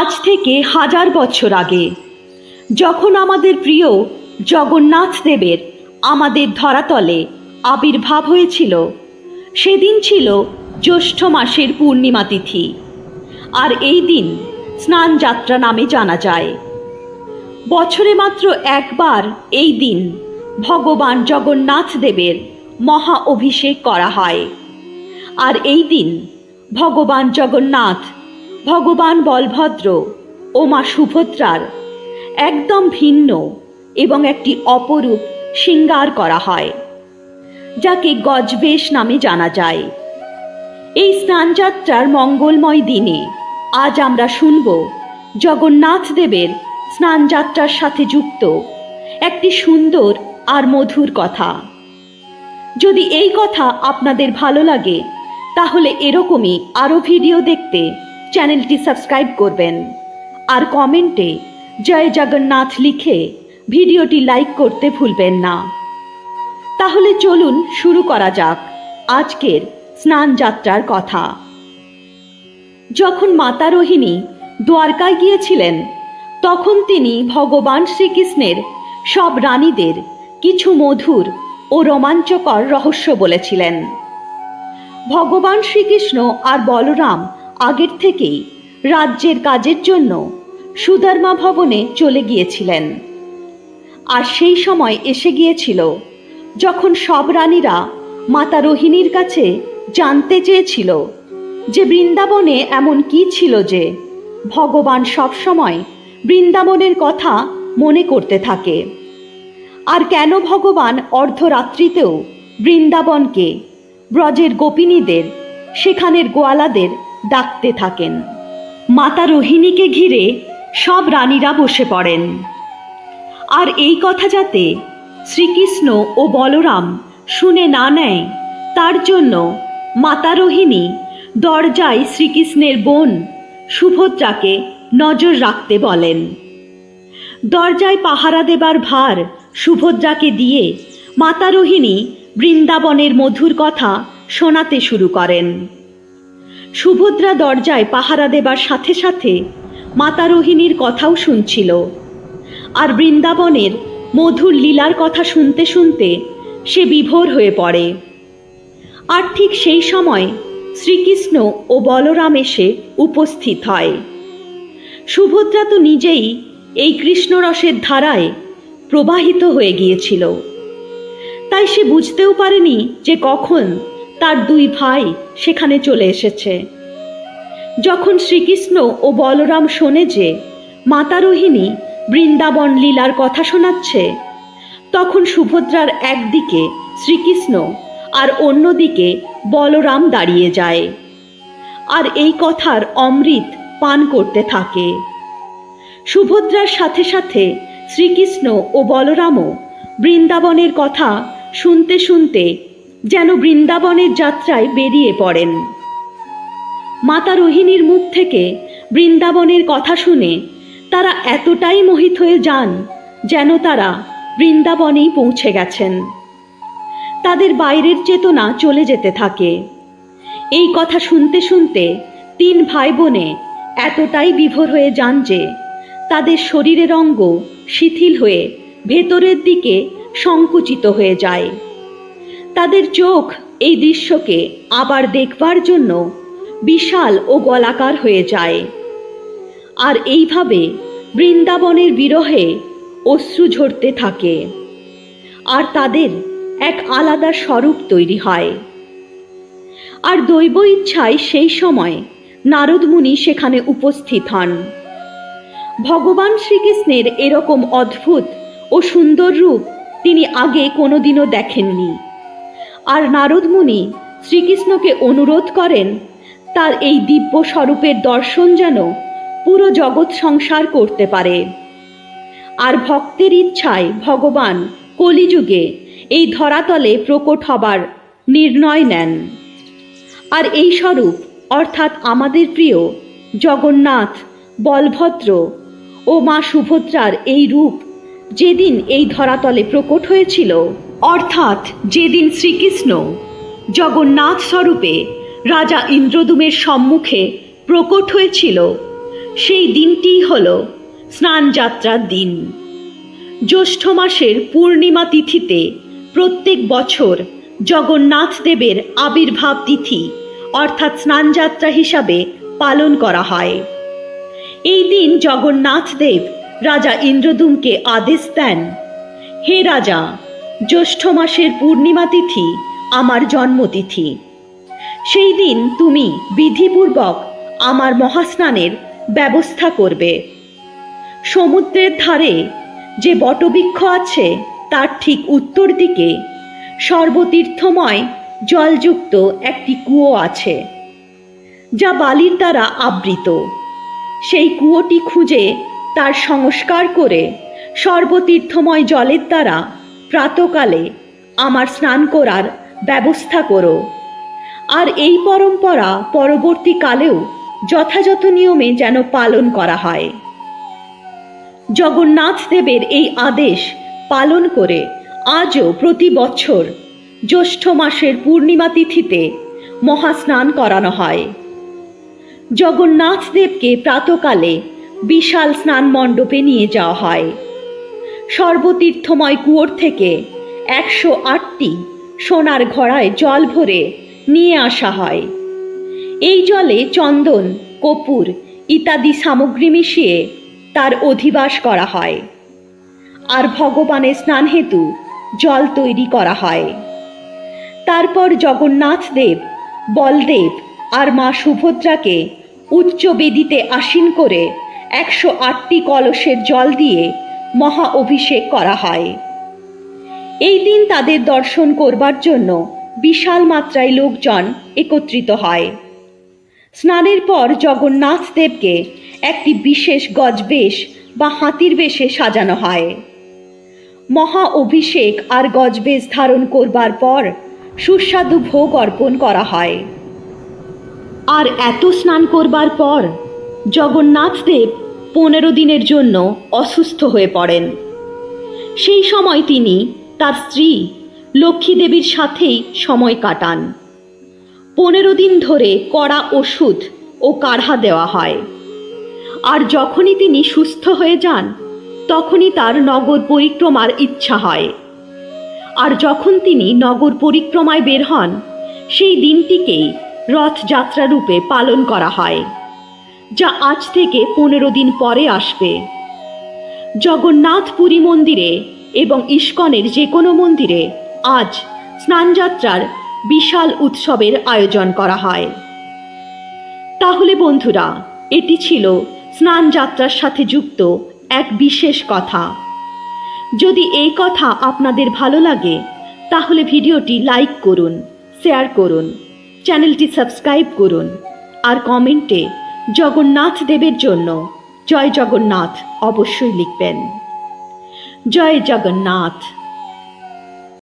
আজ থেকে হাজার বছর আগে। যখন আমাদের প্রিয় জগন্নাথ দেবের আমাদের ধরাতলে আবির্ভাব হয়েছিল, সেদিন ছিল জ্যৈষ্ঠ মাসের পূর্ণিমা তিথি। আর এই দিন স্নান যাত্রা নামে জানা যায়। বছরে মাত্র একবার এই দিন ভগবান জগন্নাথ দেবের মহা অভিষেক করা হয়। আর এই দিন ভগবান জগন্নাথ ভগবান বলভদ্র ও মা সুভদ্রার একদম ভিন্ন এবং একটি অপরূপ শৃঙ্গার করা হয়, যাকে গজবেশ নামে জানা যায়। এই স্নানযাত্রার মঙ্গলময় দিনে আজ আমরা শুনব জগন্নাথ দেবের স্নানযাত্রার সাথে যুক্ত একটি সুন্দর আর মধুর কথা। যদি এই কথা আপনাদের ভালো লাগে, তাহলে এরকমই আরও ভিডিও দেখতে চ্যানেলটি সাবস্ক্রাইব করবেন। আর কমেন্টে জয় জগন্নাথ লিখে ভিডিওটি লাইক করতে ভুলবেন না। তাহলে চলুন শুরু করা যাক আজকের স্নান যাত্রার কথা। যখন মাতা রোহিণী দ্বারকায় গিয়েছিলেন, তখন তিনি ভগবান শ্রীকৃষ্ণের সব রানীদের কিছু মধুর ও রোমাঞ্চকর রহস্য বলেছিলেন। ভগবান শ্রীকৃষ্ণ আর বলরাম আগের থেকেই রাজ্যের কাজের জন্য সুধর্মা ভবনে চলে গিয়েছিলেন। আর সেই সময় এসে গিয়েছিল যখন সব রানীরা মাতা রোহিণীর কাছে জানতে চেয়েছিল যে বৃন্দাবনে এমন কি ছিল যে ভগবান সবসময় বৃন্দাবনের কথা মনে করতে থাকে। আর কেন ভগবান অর্ধরাত্রিতেও বৃন্দাবনকে ব্রজের গোপিনীদের, সেখানের গোয়ালাদের ডাকতে থাকেন। মাতা রোহিণীকে ঘিরে সব রানীরা বসে পড়েন। আর এই কথা যাতে শ্রীকৃষ্ণ ও বলরাম শুনে না নেয়, তার জন্য মাতা রোহিণী দরজায় শ্রীকৃষ্ণের বোন সুভদ্রাকে নজর রাখতে বলেন। দরজায় পাহারা দেবার ভার সুভদ্রাকে দিয়ে মাতা রোহিণী বৃন্দাবনের মধুর কথা শোনাতে শুরু করেন। সুভদ্রা দরজায় পাহারা দেবার সাথে সাথে মাতা রোহিণীর কথাও শুনছিল। আর বৃন্দাবনের মধুর লীলার কথা শুনতে শুনতে সে বিভোর হয়ে পড়ে। আর ঠিক সেই সময় শ্রীকৃষ্ণ ও বলরাম এসে উপস্থিত হয়। সুভদ্রা তো নিজেই এই কৃষ্ণরসের ধারায় প্রবাহিত হয়ে গিয়েছিল। তাই সে বুঝতেও পারেনি যে কখন তার দুই ভাই সেখানে চলে এসেছে। যখন শ্রীকৃষ্ণ ও বলরাম শোনে যে মাতা রোহিণী বৃন্দাবন লীলার কথা শোনাচ্ছে, তখন সুভদ্রার একদিকে শ্রীকৃষ্ণ আর অন্যদিকে বলরাম দাঁড়িয়ে যায় আর এই কথার অমৃত পান করতে থাকে। সুভদ্রার সাথে সাথে শ্রীকৃষ্ণ ও বলরামও বৃন্দাবনের কথা শুনতে শুনতে যেন বৃন্দাবনের যাত্রায় বেরিয়ে পড়েন। মাতা রোহিণীর মুখ থেকে বৃন্দাবনের কথা শুনে তারা এতটাই মোহিত হয়ে যান যেন তারা বৃন্দাবনেই পৌঁছে গেছেন। তাদের বাইরের চেতনা চলে যেতে থাকে। এই কথা শুনতে শুনতে তিন ভাই বোনে এতটাই বিভোর হয়ে যান যে তাদের শরীরের অঙ্গ শিথিল হয়ে ভেতরের দিকে সংকুচিত হয়ে যায়। তাদের চোখ এই দৃশ্যকে আবার দেখবার জন্য বিশাল ও গলাকার হয়ে যায়। আর এইভাবে বৃন্দাবনের বিরহে অশ্রু ঝরতে থাকে। আর তাদের এক আলাদা স্বরূপ তৈরি হয়। আর দৈব ইচ্ছায় সেই সময় নারদ মুনি সেখানে উপস্থিত হন। ভগবান শ্রীকৃষ্ণের এরকম অদ্ভুত ও সুন্দর রূপ তিনি আগে কোনোদিনও দেখেননি। আর নারদ মুনি শ্রীকৃষ্ণকে অনুরোধ করেন, তার এই দিব্য স্বরূপের দর্শন যেন পুরো জগৎ সংসার করতে পারে। আর ভক্তের ইচ্ছায় ভগবান কলিযুগে এই ধরাতলে প্রকট হবার নির্ণয় নেন। আর এই স্বরূপ, অর্থাৎ আমাদের প্রিয় জগন্নাথ, বলভদ্র ও মা সুভদ্রার এই রূপ, যেদিন এই ধরাতলে প্রকট হয়েছিল অর্থাৎ যেদিন শ্রীকৃষ্ণ জগন্নাথ স্বরূপে রাজা ইন্দ্রদুমের সম্মুখে প্রকট হয়েছিল, সেই দিনটিই হল স্নান যাত্রার দিন। জ্যৈষ্ঠ মাসের পূর্ণিমা তিথিতে প্রত্যেক বছর জগন্নাথ দেবের আবির্ভাব তিথি, অর্থাৎ স্নানযাত্রা হিসাবে পালন করা হয়। এই দিন জগন্নাথ দেব রাজা ইন্দ্রদুমকে আদেশ দেন, হে রাজা জ্যৈষ্ঠ মাসের পূর্ণিমা তিথি আমার জন্মতিথি। সেই দিন তুমি বিধিপূর্বক আমার মহাস্নানের ব্যবস্থা করবে। সমুদ্রের ধারে যে বটবৃক্ষ আছে, তার ঠিক উত্তর দিকে সর্বতীর্থময় জলযুক্ত একটি কুয়ো আছে, যা বালির দ্বারা আবৃত। সেই কুয়োটি খুঁজে তার সংস্কার করে সর্বতীর্থময় জলের দ্বারা প্রাতকালে আমার স্নান করার ব্যবস্থা করো। আর এই পরম্পরা পরবর্তীকালেও যথাযথ নিয়মে যেন পালন করা হয়। জগন্নাথ দেবের এই আদেশ পালন করে আজও প্রতি বছর জ্যৈষ্ঠ মাসের পূর্ণিমা তিথিতে মহাস্নান করানো হয়। জগন্নাথ দেবকে প্রাতকালে বিশাল স্নান মণ্ডপে নিয়ে যাওয়া হয়। সর্বতীর্থময় কুয়োর থেকে একশো আটটি সোনার ঘড়ায় জল ভরে নিয়ে আসা হয়। এই জলে চন্দন, কপুর ইত্যাদি সামগ্রী মিশিয়ে তার অধিবাস করা হয়। আর ভগবানের স্নান হেতু জল তৈরি করা হয়। তারপর জগন্নাথ দেব বলদেব আর মা সুভদ্রাকে উচ্চ বেদিতে আসীন করে একশো আটটি কলসের জল দিয়ে মহা অভিষেক করা হয়। এই দিন তাদের দর্শন করবার জন্য বিশাল মাত্রায় লোকজন একত্রিত হয়। স্নানের পর জগন্নাথ দেবকে একটি বিশেষ গজবেশ বা হাতির বেশে সাজানো হয়। মহা অভিষেক আর গজবেশ ধারণ করবার পর সুস্বাদু ভোগ অর্পণ করা হয়। আর এত স্নান করবার পর জগন্নাথ দেব পনেরো দিনের জন্য অসুস্থ হয়ে পড়েন। সেই সময় তিনি তার স্ত্রী লক্ষ্মী দেবীর সাথেই সময় কাটান। পনেরো দিন ধরে কড়া ওষুধ ও কাঢ়া দেওয়া হয়। আর যখনই তিনি সুস্থ হয়ে যান, তখনই তার নগর পরিক্রমার ইচ্ছা হয়। আর যখন তিনি নগর পরিক্রমায় বের হন, সেই দিনটিকেই রথযাত্রা রূপে পালন করা হয়। যা আজ থেকে পনেরো দিন পরে আসবে। জগন্নাথ পুরী মন্দিরে এবং ইস্কনের যে কোনো মন্দিরে আজ স্নানযাত্রার বিশাল উৎসবের আয়োজন করা হয়। তাহলে বন্ধুরা, এটি ছিল স্নানযাত্রার সাথে যুক্ত এক বিশেষ কথা। যদি এই কথা আপনাদের ভালো লাগে, তাহলে ভিডিওটি লাইক করুন, শেয়ার করুন, চ্যানেলটি সাবস্ক্রাইব করুন, আর কমেন্টে জগন্নাথ দেবের জন্য। জয় জগন্নাথ অবশ্যই লিখবেন। জয় জগন্নাথ।